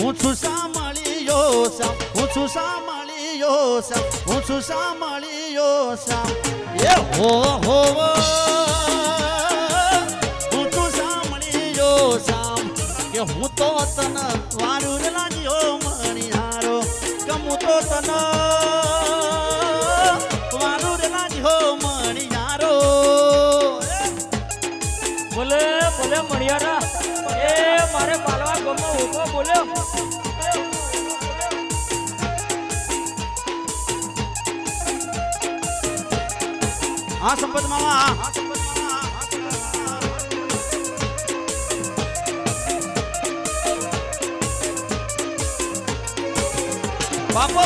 હું સાંભળ્યો સામ. હું સાંભળ્યો સામ. એ હો હું. કે હું તો તન વારું લાગ્યો મણિયારો કે હું તો તન વારું લાગ્યો મણિયારો બોલે બોલે મણિયારા. એ, મારે પાલવા ગમો ઊભો બોલ્યો આ સંપત મામા. આ સંપત બાપો